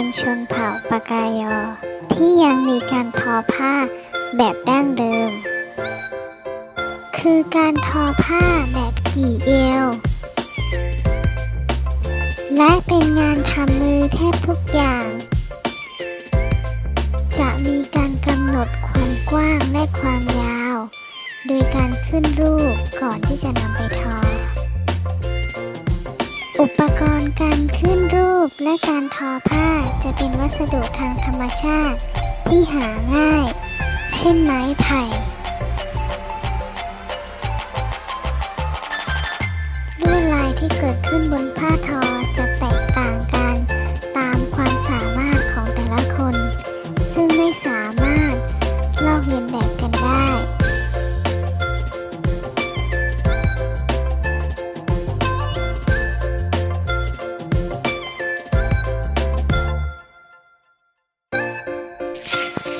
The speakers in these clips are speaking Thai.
เป็นชนเผ่าปากายอ ที่ยังมีการทอผ้าแบบดั้งเดิม คือการทอผ้าแบบกี่เอว และเป็นงานทำมือแทบทุกอย่าง จะมีการกำหนดความกว้างและความยาว โดยการขึ้นรูปก่อนที่จะนำไปทอ อุปกรณ์การขึ้นรูปและการทอผ้าจะเป็นวัสดุทางธรรมชาติ ที่หาง่าย เช่นไม้ไผ่ ลวดลายที่เกิดขึ้นบนผ้าทอ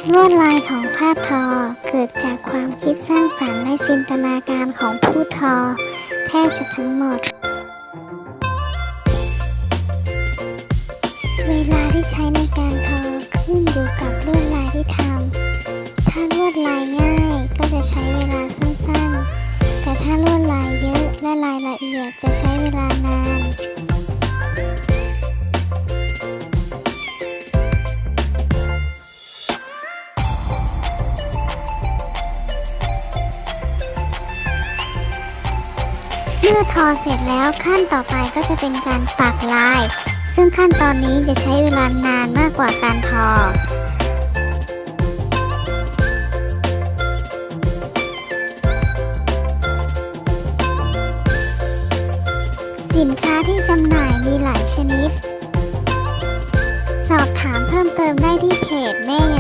ลวดลายของผ้าทอ เกิดจากความคิดสร้างสรรค์และจินตนาการของผู้ทอ แทบจะทั้งหมด เวลาที่ใช้ในการทอขึ้นอยู่กับลวดลายที่ทำ ถ้าลวดลายง่ายก็จะใช้เวลาสั้นๆ แต่ถ้าลวดลายเยอะ มื่อทอเสร็จแล้วขั้นต่อไปก็จะเป็นการปักลาย ซึ่งขั้นตอนนี้จะใช้เวลานานมากกว่าการทอสินค้าที่จำหน่ายมีหลายชนิด สอบถามเพิ่มเติมได้ที่เพจแม่ย